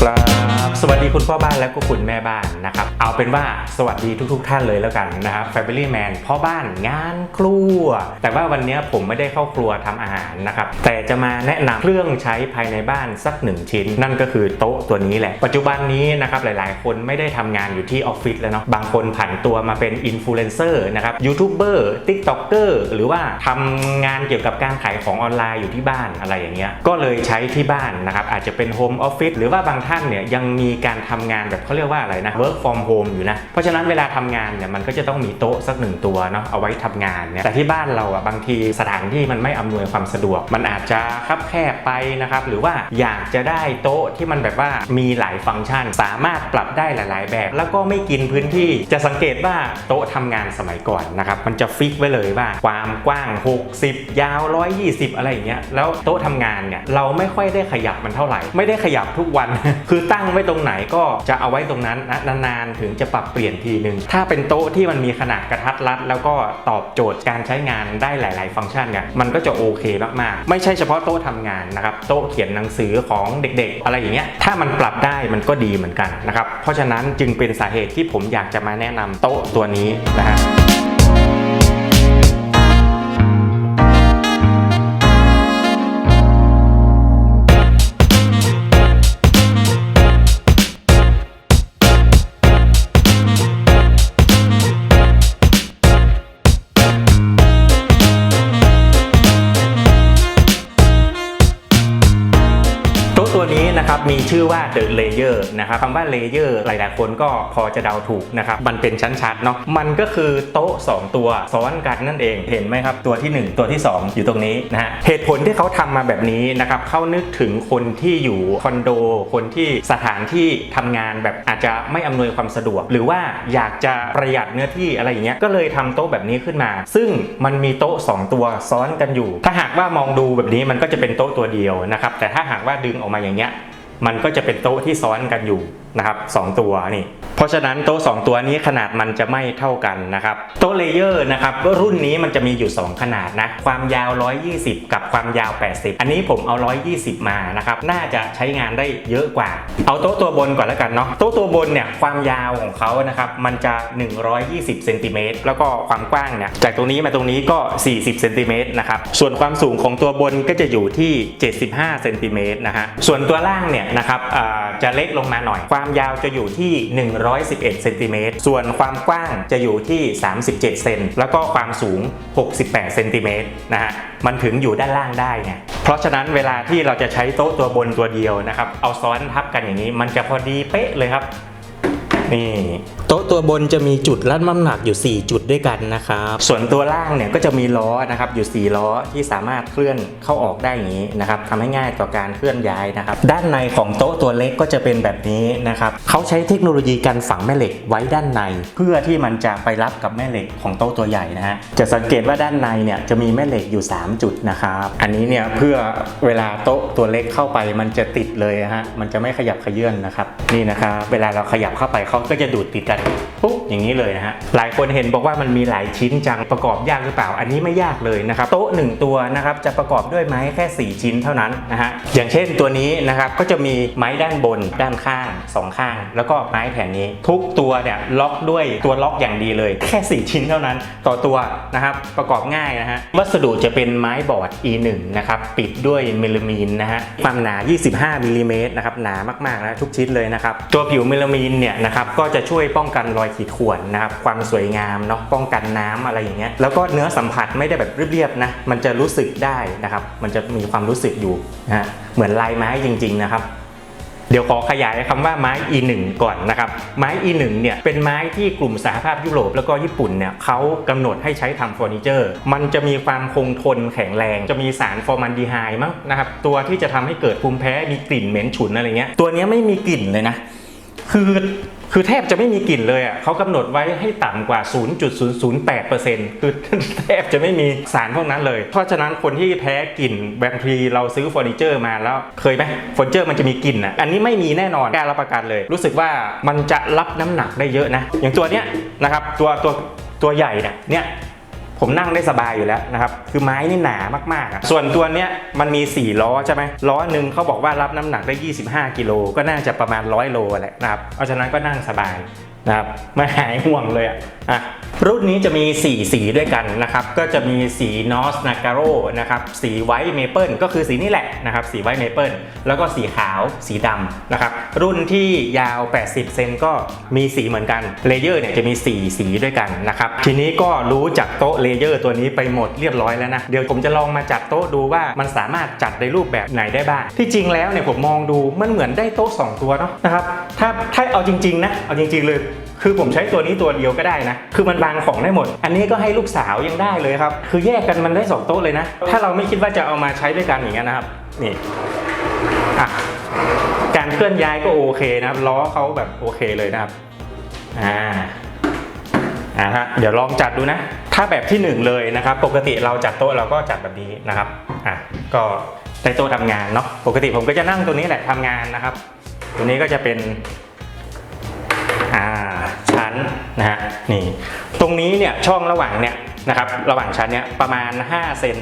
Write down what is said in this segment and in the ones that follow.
ครับ สวัสดีคุณพ่อบ้านและก็คุณแม่บ้านนะครับ เอาเป็นว่าสวัสดีทุก ๆ ท่านเลยแล้วกันนะครับ Family Man พ่อบ้านงานครัว แต่ว่าวันนี้ผมไม่ได้เข้าครัวทำอาหารนะครับ แต่จะมาแนะนำเครื่องใช้ภายในบ้านสักหนึ่งชิ้น นั่นก็คือโต๊ะตัวนี้แหละ ปัจจุบันนี้นะครับหลายๆ คนไม่ได้ทำงานอยู่ที่ออฟฟิศแล้วเนาะ บางคนผันตัวมาเป็นอินฟลูเอนเซอร์นะครับ ยูทูบเบอร์ทิกต็อกเกอร์หรือว่าทำงานเกี่ยวกับการขายของออนไลน์อยู่ที่บ้านอะไรอย่างเงี้ย ก็เลยใช้ที่บ้านนะครับ อาจจะเป็นโฮมออฟฟิศหรือว่าบางท่านเนี่ยยังมีการทำงานแบบเขาเรียกว่าอะไรนะ work from home อยู่นะ เพราะฉะนั้นเวลาทำงานเนี่ยมันก็จะต้องมีโต๊ะสักหนึ่งตัวเนาะเอาไว้ทำงานเนี่ยแต่ที่บ้านเราอะบางทีสถานที่มันไม่อำนวยความสะดวก มันอาจจะคับแคบไปนะครับหรือว่าอยากจะได้โต๊ะที่มันแบบว่ามีหลายฟังก์ชัน สามารถปรับได้หลาย ๆ แบบ แล้วก็ไม่กินพื้นที่จะสังเกตว่าโต๊ะทำงานสมัยก่อนนะครับมันจะฟิกไว้เลยว่าความกว้าง 60 ยาว 120 อะไรอย่างเงี้ยแล้วโต๊ะทำงานเนี่ยเราไม่ค่อยได้ขยับมันเท่าไหร่ ไม่ได้ขยับทุกวัน คือตั้งไว้ตรงไหนก็จะเอาไว้ตรงนั้นนะนานๆถึงจะปรับเปลี่ยนทีนึง ถ้าเป็นโต๊ะที่มันมีขนาดกระทัดรัด แล้วก็ตอบโจทย์การใช้งานได้หลาย ๆ ฟังก์ชันเนี่ยมันก็จะโอเคมากๆ ไม่ใช่เฉพาะโต๊ะทำงานนะครับโต๊ะเขียนหนังสือของเด็ก ๆ อะไรอย่างเงี้ยถ้ามันปรับได้มันก็ดีเหมือนกันนะครับเพราะฉะนั้นจึงเป็นสาเหตุที่ผมอยากจะมาแนะนำโต๊ะตัวนี้นะฮะ มีชื่อว่า The Layer นะครับคำว่า Layer หลาย ๆ คนก็พอจะเดาถูกนะครับ มันเป็นชั้นๆเนาะ มันก็คือโต๊ะ 2 ตัวซ้อนกันนั่นเอง เห็นไหมครับ ตัวทีหนึ่1 ตัวที่ 2 อยู่ตรงนี้นะฮะ เหตุผลที่เขาทำมาแบบนี้นะครับเขานึกถึงคนที่อยู่คอนโด คนที่สถานที่ทำงานแบบอาจจะไม่อำนวยความสะดวก หรือว่าอยากจะประหยัดเนื้อที่อะไรอย่างเงี้ย ก็เลยทำโต๊ะแบบนี้ขึ้นมา ซึ่งมันมีโต๊ะ 2 ตัวซ้อนกันอยู่ ถ้าหากว่ามองดูแบบนี้มันก็จะเป็นโต๊ะตัวเดียวนะครับ แต่ถ้าหากว่าดึงออกมาอย่างเงี้ย มันก็จะเป็นโต๊ะที่ซ้อนกันอยู่นะครับสองตัวนี่เพราะฉะนั้นโต๊ะ2ตัวนี้ขนาดมันจะไม่เท่ากันนะครับโต๊ะเลเยอร์นะครับก็รุ่นนี้มันจะมีอยู่ 2 ขนาดนะความยาว 120 กับความยาว 80 อันนี้ผมเอา 120 มานะครับน่าจะใช้งานได้เยอะกว่า เอาโต๊ะตัวบนก่อนแล้วกันเนาะโต๊ะตัวบนเนี่ยความยาวของเขานะครับมันจะ 120เซนติเมตรแล้วก็ความกว้างเนี่ยจากตรงนี้มาตรงนี้ก็ 40เซนติเมตรนะครับส่วนความสูงของตัวบนก็จะอยู่ที่ 75เซนติเมตรนะฮะส่วนตัวล่างเนี่ยนะครับจะเล็กลงมาหน่อยความความยาวจะอยู่ที่ 111เซนติเมตรส่วนความกว้างจะอยู่ที่ 37 เซนแล้วก็ความสูง 68 เซนติเมตรนะฮะมันถึงอยู่ด้านล่างได้เนี่ยเพราะฉะนั้นเวลาที่เราจะใช้โต๊ะตัวบนตัวเดียวนะครับ เอาซ้อนทับกันอย่างนี้ มันจะพอดีเป๊ะเลยครับ นี่ โต๊ะตัวบนจะมีจุดรับน้ำหนักอยู่ 4 จุดด้วยกันนะครับ ส่วนตัวล่างเนี่ยก็จะมีล้อนะครับอยู่ 4 ล้อที่สามารถเคลื่อนเข้าออกได้อย่างนี้นะครับทำให้ง่ายต่อการเคลื่อนย้ายนะครับ ด้านในของโต๊ะตัวเล็กก็จะเป็นแบบนี้นะครับเขาใช้เทคโนโลยีการฝังแม่เหล็กไว้ด้านใน เพื่อที่มันจะไปรับกับแม่เหล็กของโต๊ะตัวใหญ่นะฮะจะสังเกตว่าด้านในเนี่ยจะมีแม่เหล็กอยู่ 3 จุดนะครับอันนี้เนี่ยเพื่อเวลาโต๊ะตัวเล็กเข้าไปมันจะติดเลยฮะมันจะไม่ขยับขยื่นนะครับนี่นะครับเวลาเราขยับเข้าไปเขาก็จะดูดติดกันปุ๊บอย่างนี้เลยนะฮะหลายคนเห็นบอกว่ามันมีหลายชิ้นจังประกอบยากหรือเปล่า อันนี้ไม่ยากเลยนะครับโต๊ะหนึ่งตัวนะครับจะประกอบด้วยไม้แค่ 4 ชิ้นเท่านั้นนะฮะอย่างเช่นตัวนี้นะครับก็จะมีไม้ด้านบนด้านข้างสองข้าง แล้วก็ไม้แผ่นนี้ ทุกตัวเนี่ยล็อกด้วยตัวล็อกอย่างดีเลย แค่ 4 ชิ้นเท่านั้น ต่อตัวนะครับประกอบง่ายนะฮะวัสดุจะเป็นไม้บอร์ด E1 นะครับปิดด้วยเมลามีนนะฮะความหนา 25มิลลิเมตรนะครับหนามากๆนะทุกชิ้นเลยนะครับตัวผิวเมลามีนเนี่ยนะครับก็จะช่วยป้องกันรอยขีดข่วนนะครับความสวยงามเนาะป้องกันน้ำอะไรอย่างเงี้ยแล้วก็เนื้อสัมผัสไม่ได้แบบเรียบๆนะมันจะรู้สึกได้นะครับ มันจะมีความรู้สึกอยู่นะฮะเหมือนลายไม้จริง ๆ นะครับเดี๋ยวขอขยายคำว่าไม้ E1 ก่อนนะครับ ไม้ E1 เนี่ยเป็นไม้ที่กลุ่มสหภาพยุโรปแล้วก็ญี่ปุ่นเนี่ยเขากำหนดให้ใช้ทำเฟอร์นิเจอร์ มันจะมีความคงทนแข็งแรง จะมีสารฟอร์มันดีไฮมั้งนะครับ ตัวที่จะทำให้เกิดภูมิแพ้มีกลิ่นเหม็นฉุนอะไรเงี้ย ตัวเนี้ยไม่มีกลิ่นเลยนะ คือ คือแทบจะไม่มีกลิ่นเลยอะเขากำหนดไว้ให้ต่ำกว่า 0.008%คือแทบจะไม่มีสารพวกนั้นเลย เพราะฉะนั้นคนที่แพ้กลิ่นบางทีเราซื้อเฟอร์นิเจอร์มาแล้วเคยไหมเฟอร์นิเจอร์มันจะมีกลิ่นอะอันนี้ไม่มีแน่นอนกล้ารับประกันเลย รู้สึกว่ามันจะรับน้ำหนักได้เยอะนะ อย่างตัวเนี้ยนะครับตัวตัวตัวใหญ่เนี่ยเนี่ย ผมนั่งได้สบายอยู่แล้วนะครับ คือไม้นี่หนามากๆอะส่วนตัวเนี้ยมันมี 4 ล้อใช่ไหมล้อหนึ่งเขาบอกว่ารับน้ำหนักได้ 25 กิโลก็น่าจะประมาณ 100 โลแหละนะครับ เพราะฉะนั้นก็นั่งสบาย นะครับไม่หายห่วงเลยอะอะรุ่นนี้จะมี 4 สีด้วยกันนะครับ ก็จะมีสีนอสนาการโนะครับ สีไวท์เมเปิลก็คือสีนี้แหละนะครับ สีไวท์เมเปิลแล้วก็สีขาวสีดำนะครับ รุ่นที่ยาว 80 เซนก็มีสีเหมือนกัน เลเยอร์เนี่ยจะมี 4 สีด้วยกันนะครับ ทีนี้ก็รู้จักโต๊ะเลเยอร์ตัวนี้ไปหมดเรียบร้อยแล้วนะ เดี๋ยวผมจะลองมาจัดโต๊ะดูว่ามันสามารถจัดในรูปแบบไหนได้บ้าง ที่จริงแล้วเนี่ยผมมองดูมันเหมือนได้โต๊ะ 2 ตัวเนาะนะครับ ถ้าถ้าเอาจริงๆนะ เอาจริงๆเลยคือผมใช้ตัวนี้ตัวเดียวก็ได้นะ คือมันวางของได้หมด อันนี้ก็ให้ลูกสาวยังได้เลยครับ คือแยกกันมันได้สองโต๊ะเลยนะ ถ้าเราไม่คิดว่าจะเอามาใช้ด้วยกันอย่างเงี้ยนะครับ นี่อะการเคลื่อนย้ายก็โอเคนะครับ ล้อเขาแบบโอเคเลยนะครับ อ่า อ่าฮะ เดี๋ยวลองจัดดูนะ ถ้าแบบที่หนึ่งเลยนะครับ ปกติเราจัดโต๊ะเราก็จัดแบบนี้นะครับ อะ ก็ได้โต๊ะทำงานเนาะ ปกติผมก็จะนั่งตัวนี้แหละทำงานนะครับ ตัวนี้ก็จะเป็น ชั้นนะฮะนี่ตรงนี้เนี่ยช่องระหว่างเนี่ยนะครับระหว่างชั้นเนี่ยประมาณ 5 เซน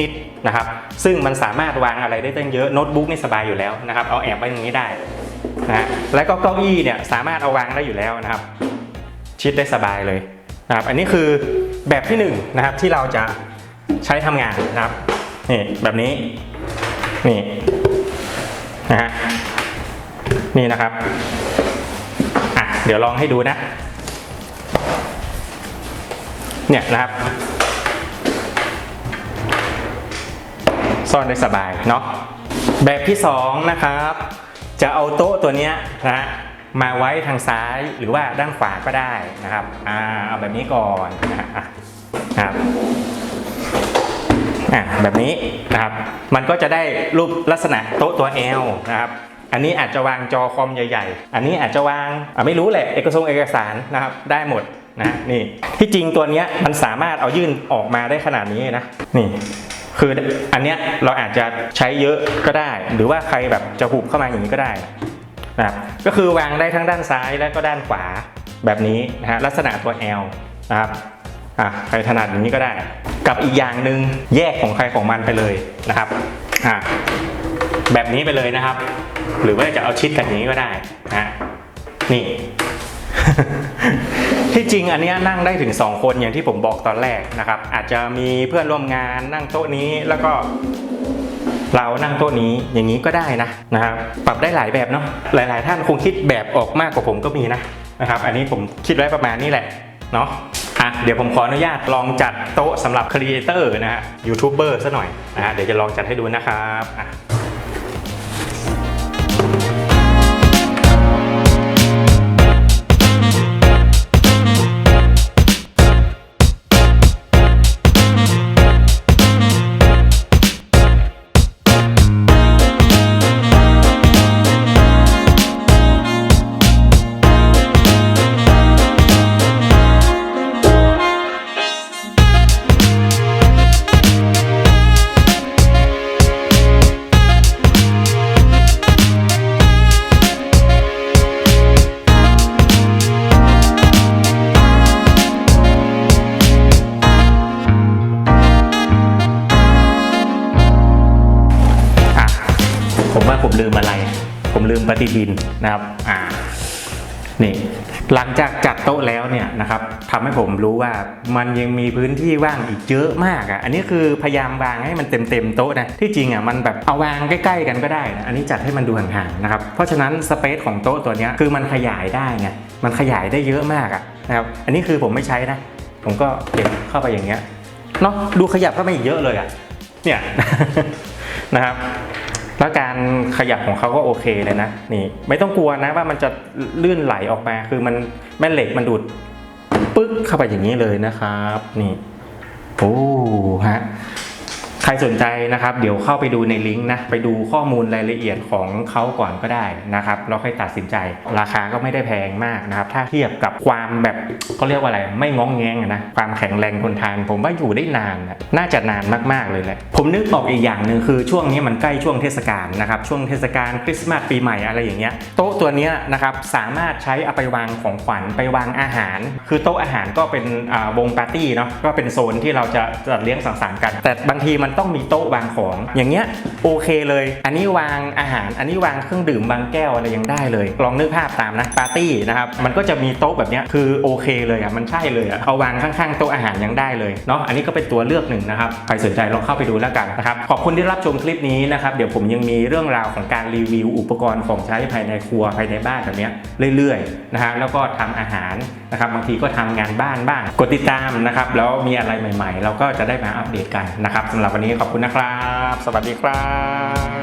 นิดๆนะครับซึ่งมันสามารถวางอะไรได้ตั้งเยอะโน้ตบุ๊กนี่สบายอยู่แล้วนะครับเอาแอบไว้อย่างนี้ได้นะฮะแล้วก็เก้าอี้เนี่ยสามารถเอาวางได้อยู่แล้วนะครับ ชิดได้สบายเลยนะครับอันนี้คือแบบที่หนึ่งนะครับที่เราจะใช้ทำงานนะครับนี่แบบนี้นี่นะฮะนี่นะครับอะเดี๋ยวลองให้ดูนะ เนี่ยนะครับ ซ่อนได้สบายเนาะแบบที่สองนะครับ จะเอาโต๊ะตัวเนี้ยนะมาไว้ทางซ้ายหรือว่าด้านขวาก็ได้นะครับอ่าเอาแบบนี้ก่อนนะครับอะแบบนี้นะครับ มันก็จะได้รูปลักษณะโต๊ะตัว L นะครับอันนี้อาจจะวางจอคอมใหญ่ ๆ อันนี้อาจจะวางอะไม่รู้แหละเอกสารเอกสารนะครับได้หมด นะนี่ที่จริงตัวเนี้ยมันสามารถเอายื่นออกมาได้ขนาดนี้นะนี่คืออันเนี้ยเราอาจจะใช้เยอะก็ได้ หรือว่าใครแบบจะหุบเข้ามาอย่างนี้ก็ได้นะครับก็คือวางได้ทั้งด้านซ้ายและก็ด้านขวาแบบนี้นะฮะลักษณะตัว L นะครับอะใครถนัดอย่างนี้ก็ได้ กับอีกอย่างหนึ่งแยกของใครของมันไปเลยนะครับอะแบบนี้ไปเลยนะครับ หรือว่าจะเอาชิดกันอย่างนี้ก็ได้นะนี่ ที่จริงอันนี้นั่งได้ถึง 2 คนอย่างที่ผมบอกตอนแรกนะครับ อาจจะมีเพื่อนร่วมงานนั่งโต๊ะนี้แล้วก็เรานั่งโต๊ะนี้อย่างนี้ก็ได้นะนะครับปรับได้หลายแบบเนาะหลาย ๆ ท่านคงคิดแบบออกมากกว่าผมก็มีนะนะครับ อันนี้ผมคิดไว้ประมาณนี้แหละเนาะอะเดี๋ยวผมขออนุญาตลองจัดโต๊ะสำหรับครีเอเตอร์นะฮะยูทูบเบอร์ซะหน่อยนะฮะเดี๋ยวจะลองจัดให้ดูนะครับอะ ว่าผมลืมอะไร ผมลืมปฏิทินนะครับอ่านี่หลังจากจัดโต๊ะแล้วเนี่ยนะครับทำให้ผมรู้ว่ามันยังมีพื้นที่ว่างอีกเยอะมากอะอันนี้คือพยายามวางให้มันเต็มเต็มโต๊ะนะที่จริงอะมันแบบเอาวางใกล้ๆกันก็ได้นะอันนี้จัดให้มันดูห่างๆนะครับเพราะฉะนั้นสเปซของโต๊ะตัวนี้คือมันขยายได้ไงมันขยายได้เยอะมากอะนะครับอันนี้คือผมไม่ใช้นะ ผมก็เก็บเข้าไปอย่างเงี้ยเนาะดูขยับเข้ามาอีกเยอะเลยอะเนี่ยนะครับ ขยับของเขาก็โอเคเลยนะนี่ไม่ต้องกลัวนะว่ามันจะลื่นไหลออกมาคือมันแม่เหล็กมันดูดปึ๊กเข้าไปอย่างนี้เลยนะครับ นี่โอ้ฮะ รรสนใจนะครับเดี๋ยวเข้าไปดูในลิงก์นะไปดูข้อมูลรายละเอียดของเขาก่อนก็ได้นะครับแล้วค่อยตัดสินใจ ราคาก็ไม่ได้แพงมากนะครับถ้าเทียบกับความแบบเขาเรียกว่าอะไรไม่งองแงงนะความแข็งแรงทนทาน ผมว่าอยู่ได้นานนะน่าจะนานมากๆเลยแหละผมนึกออกอีกอย่างหนึ่งคือช่วงนี้มันใกล้ช่วงเทศกาลนะครับช่วงเทศกาลคริสต์มาสปีใหม่อะไรอย่างเงี้ยโต๊ะตัวเนี้ยนะครับสามารถใช้เอาไปวางของขวัญไปวางอาหาร คือโต๊ะอาหารก็เป็นอ่าวงปาร์ตี้เนาะก็เป็นโซนที่เราจะจัดเลี้ยงสังสรรค์กัน แต่บางทีมันต้อง้องมีโต๊ะวางของ อย่างเงี้ยโอเคเลย อันนี้วางอาหาร อันนี้วางเครื่องดื่มบางแก้วอะไรยังได้เลย ลองนึกภาพตามนะปาร์ตี้นะครับมันก็จะมีโต๊ะแบบเนี้ยคือโอเคเลยอะมันใช่เลยอะเอาวางข้างๆโต๊ะอาหารยังได้เลยเนาะอันนี้ก็เป็นตัวเลือกหนึ่งนะครับใครสนใจลองเข้าไปดูแล้วกันนะครับขอบคุณที่รับชมคลิปนี้นะครับเดี๋ยวผมยังมีเรื่องราวของการรีวิวอุปกรณ์ของใช้ภายในครัวภายในบ้านแบบเนี้ยเรื่อยๆนะฮะแล้วก็ทำอาหาร นะครับบางทีก็ทำงานบ้านบ้าง กดติดตามนะครับแล้วมีอะไรใหม่ ๆ เราก็จะได้มาอัปเดตกันนะครับสำหรับวันนี้ขอบคุณนะครับ สวัสดีครับ